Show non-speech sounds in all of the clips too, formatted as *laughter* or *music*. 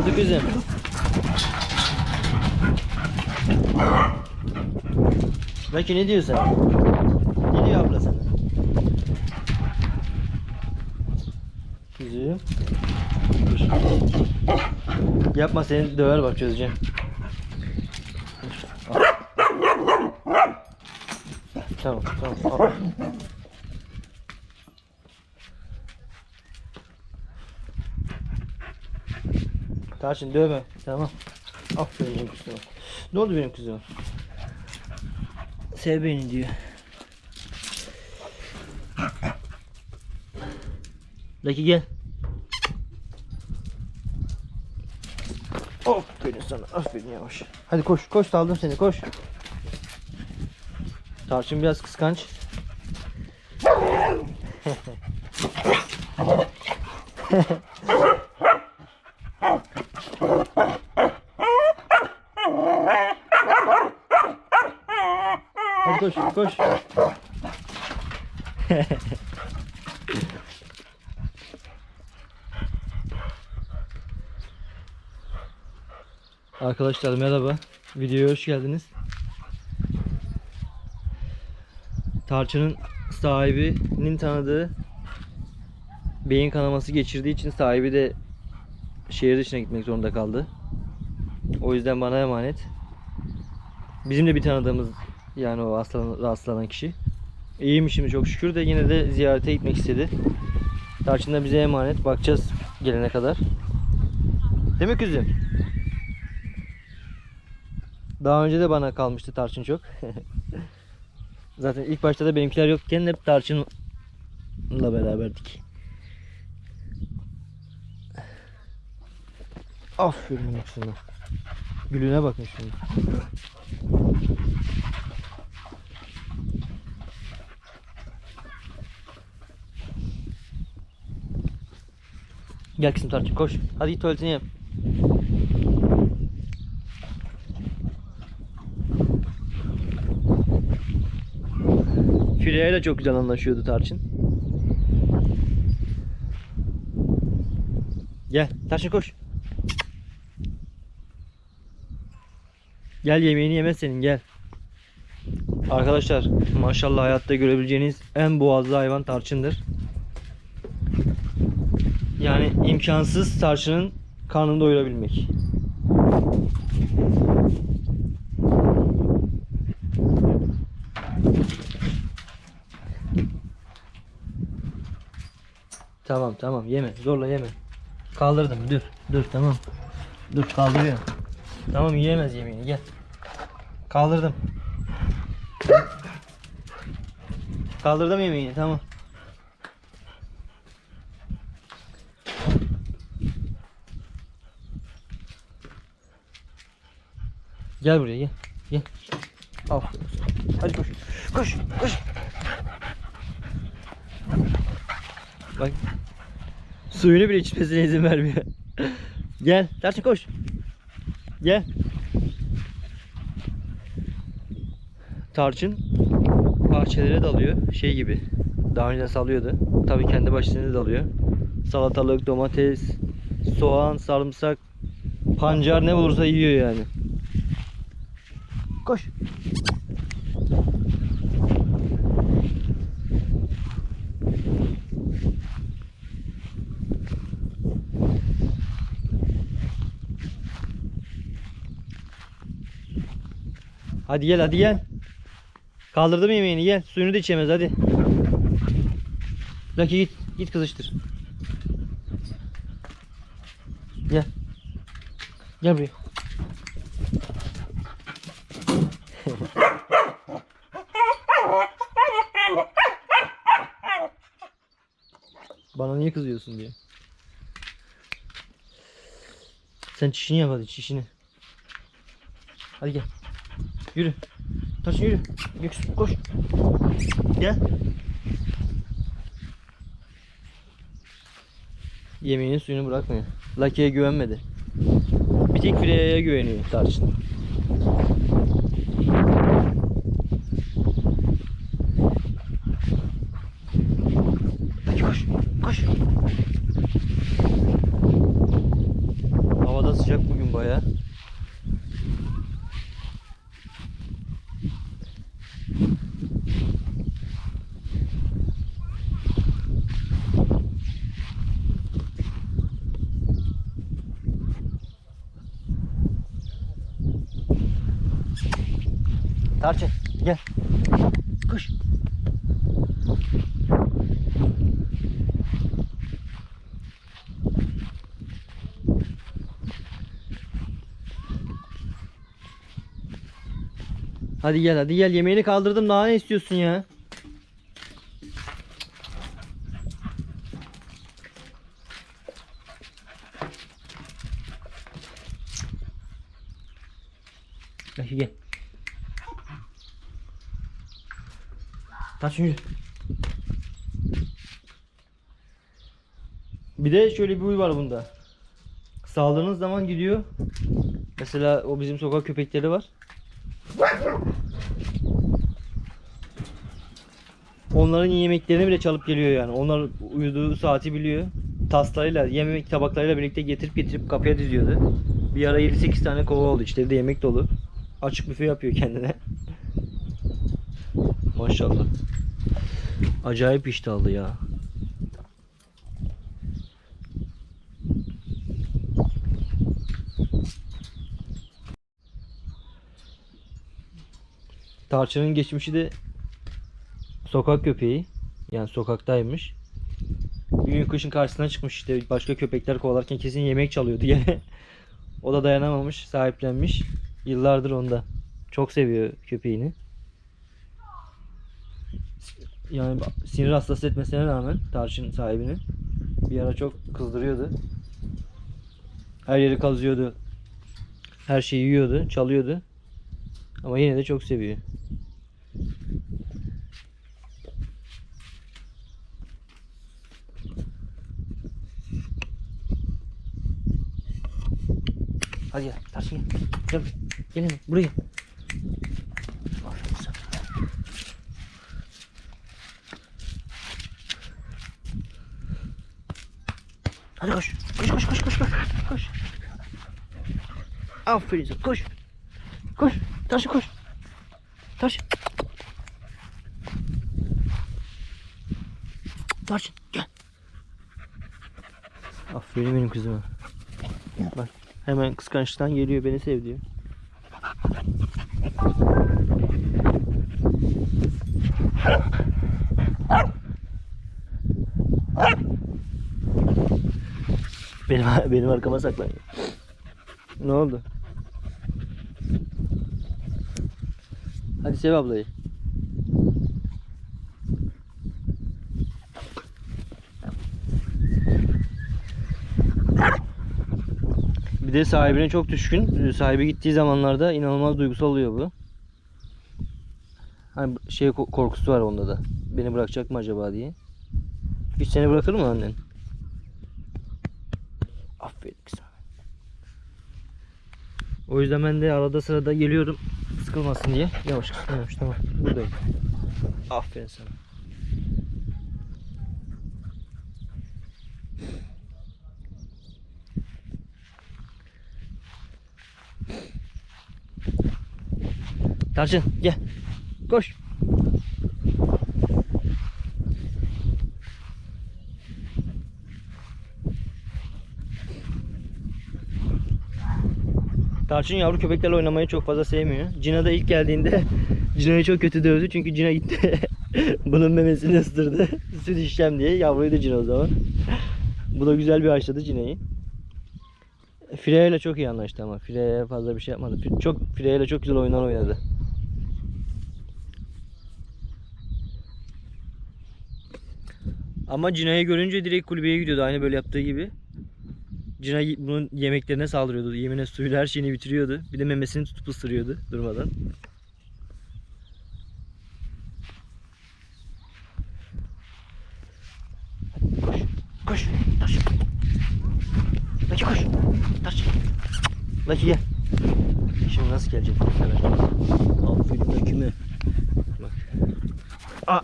Vurdu kızım. Belki ne diyor sana? Ne diyor abla sana? Kızım. Dur. Yapma seni döver bak çözeceğim. Tamam tamam. Tarçın dövme. Tamam. Aferin benim kızıma. Ne oldu benim kızıma? Sev beni diyor. Lucky gel. Aferin sana. Aferin yavaş. Hadi koş. Koş saldım seni. Koş. Tarçın biraz kıskanç. *laughs* Hadi koş. *laughs* Arkadaşlar merhaba. Videoya hoş geldiniz. Tarçının sahibinin tanıdığı beyin kanaması geçirdiği için sahibi de şehir dışına gitmek zorunda kaldı. O yüzden bana emanet. Bizim de bir tanıdığımız yani o hastalan, rahatsızlanan kişi. İyiyim çok şükür de yine de ziyarete gitmek istedi. Tarçın da bize emanet. Bakacağız gelene kadar. Değil mi kızım? Daha önce de bana kalmıştı tarçın çok. *laughs* Zaten ilk başta da benimkiler yokken hep tarçınla beraberdik. Aferin sana. Gülüne bakın şimdi. Gel kızım tarçın koş. Hadi git tuvaletini yap. Fire'ye de çok güzel anlaşıyordu Tarçın. Gel Tarçın koş. Gel yemeğini yemez senin gel. Arkadaşlar maşallah hayatta görebileceğiniz en boğazlı hayvan tarçındır. Yani imkansız tarçının karnını doyurabilmek. Tamam tamam yeme zorla yeme. Kaldırdım dur dur tamam. Dur kaldırıyorum. Tamam yiyemez yemeğini gel. Kaldırdım. Kaldırdım yemeğini tamam. Gel buraya gel. Gel. Sana. Hadi koş. Koş. Koş. Bak. Suyunu bile içmesine izin vermiyor. *laughs* Gel. Tarçın koş. Gel. Tarçın bahçelere dalıyor. Şey gibi. Daha önce sallıyordu. Tabii kendi başına dalıyor. Salatalık, domates, soğan, sarımsak, pancar ne bulursa yiyor yani. Koş. Hadi gel hadi gel. Kaldırdım yemeğini gel. Suyunu da içemez hadi. Lucky git. Git kızıştır. Gel. Gel buraya. Bana niye kızıyorsun diye. Sen çişini yap hadi çişini. Hadi gel. Yürü. Taş yürü. Göksu koş. Gel. Yemeğinin suyunu bırakmıyor. Lucky'ye güvenmedi. Bir tek Freya'ya güveniyor Tarçın. Lucky koş. Koş. Bayağı. Tarçın gel. Hadi gel hadi gel yemeğini kaldırdım daha ne istiyorsun ya? Gel gel. Taş yürü. Bir de şöyle bir huy var bunda. Saldığınız zaman gidiyor. Mesela o bizim sokak köpekleri var. Onların yemeklerini bile çalıp geliyor yani. Onlar uyuduğu saati biliyor. Taslarıyla, yemek tabaklarıyla birlikte getirip getirip kapıya diziyordu. Bir ara 7-8 tane kova oldu. İşte de yemek dolu. Açık büfe yapıyor kendine. *laughs* Maşallah. Acayip iştahlı ya. Tarçının geçmişi de sokak köpeği. Yani sokaktaymış. Bir gün kışın karşısına çıkmış işte başka köpekler kovalarken kesin yemek çalıyordu gene. *laughs* o da dayanamamış, sahiplenmiş. Yıllardır onda. Çok seviyor köpeğini. Yani sinir hastası etmesine rağmen tarçın sahibini bir ara çok kızdırıyordu. Her yeri kazıyordu. Her şeyi yiyordu, çalıyordu. Ama yine de çok seviyor. Hadi gel, Tarçın gel. Gel, hemen, buraya. Hadi koş. Koş koş koş koş koş. Koş. Aferin sana. Koş. Koş. Taşı koş. Taş. Taş gel. Aferin benim kızıma. Bak hemen kıskançlıktan geliyor beni sev diyor. Benim benim arkama saklanıyor. Ne oldu? Hadi sev ablayı. Bir de sahibine çok düşkün. Sahibi gittiği zamanlarda inanılmaz duygusal oluyor bu. Hani şey ko- korkusu var onda da. Beni bırakacak mı acaba diye. Hiç seni bırakır mı annen? Aferin kızım. O yüzden ben de arada sırada geliyorum sıkılmasın diye. Yavaş yavaş tamam. Buradayım. Aferin sana. Tarçın gel. Koş. Tarçın yavru köpeklerle oynamayı çok fazla sevmiyor. Cina da ilk geldiğinde *laughs* Cina'yı çok kötü dövdü çünkü Cina gitti. *laughs* Bunun memesini ısırdı. *laughs* Süt içeceğim diye. Yavruyu da Cina o zaman. Bu da güzel bir haşladı Cina'yı. Freya ile çok iyi anlaştı ama. Freya fazla bir şey yapmadı. Çok Freya ile çok güzel oyunlar oynadı. Ama Cina'yı görünce direkt kulübeye gidiyordu aynı böyle yaptığı gibi. Cina bunun yemeklerine saldırıyordu. Yemine suyuyla her şeyini bitiriyordu. Bir de memesini tutup ısırıyordu durmadan. Koş. Koş. Taş. Lucky koş. Taş. Lucky gel. Şimdi nasıl gelecek? Aferin Lucky'me. Bak. Aa.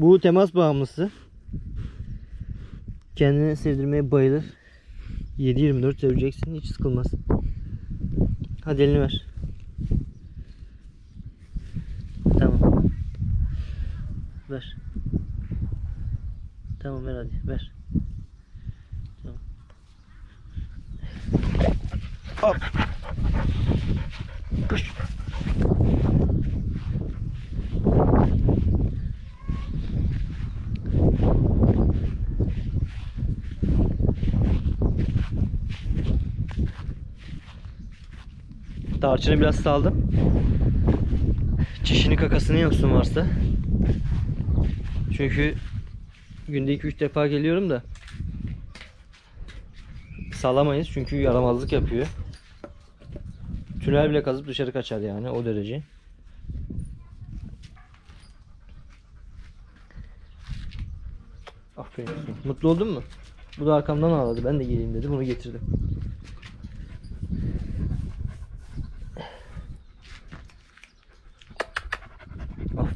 Bu temas bağımlısı. Kendini sevdirmeye bayılır. 7-24 seveceksin hiç sıkılmaz. Hadi elini ver. Tamam. Ver. Tamam ver hadi ver. Tamam. Hop. Koş. Tarçını biraz saldım. Çişini kakasını yapsın varsa. Çünkü günde 2-3 defa geliyorum da salamayız çünkü yaramazlık yapıyor. Tünel bile kazıp dışarı kaçar yani o derece. Aferin. Mutlu oldun mu? Bu da arkamdan ağladı. Ben de geleyim dedi. Bunu getirdim.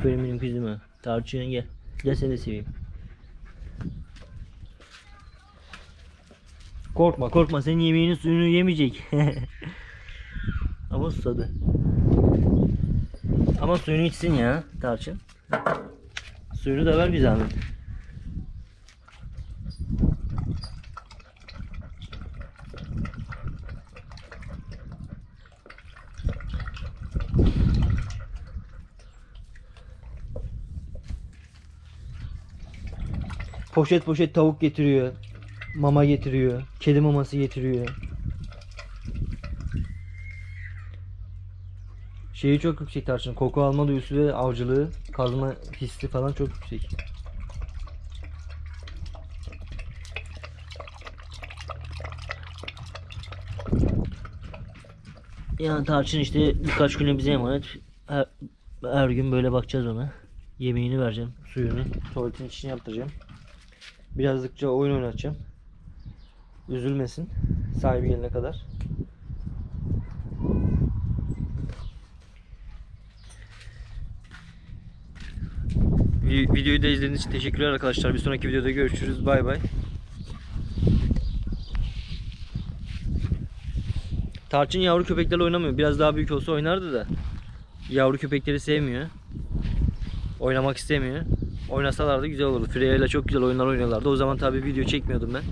Aferin benim kızıma. Tarçın gel. Gel seni de seveyim. Korkma korkma senin yemeğinin suyunu yemeyecek. *laughs* Ama susadı. Ama suyunu içsin ya tarçın. Suyunu da ver bir zahmet. Poşet poşet tavuk getiriyor. Mama getiriyor. Kedi maması getiriyor. Şeyi çok yüksek tarçın. Koku alma duyusu ve avcılığı, kazma hissi falan çok yüksek. Yani tarçın işte birkaç güne bize emanet. Her, her gün böyle bakacağız ona. Yemeğini vereceğim, suyunu, tuvaletin içini yaptıracağım. Birazcıkça oyun oynatacağım. Üzülmesin. Sahibi gelene kadar. Vi- Videoyu da izlediğiniz için teşekkürler arkadaşlar. Bir sonraki videoda görüşürüz. Bay bay. Tarçın yavru köpeklerle oynamıyor. Biraz daha büyük olsa oynardı da. Yavru köpekleri sevmiyor. Oynamak istemiyor. Oynasalardı güzel olurdu. Freya ile çok güzel oyunlar oynuyorlardı. O zaman tabii video çekmiyordum ben.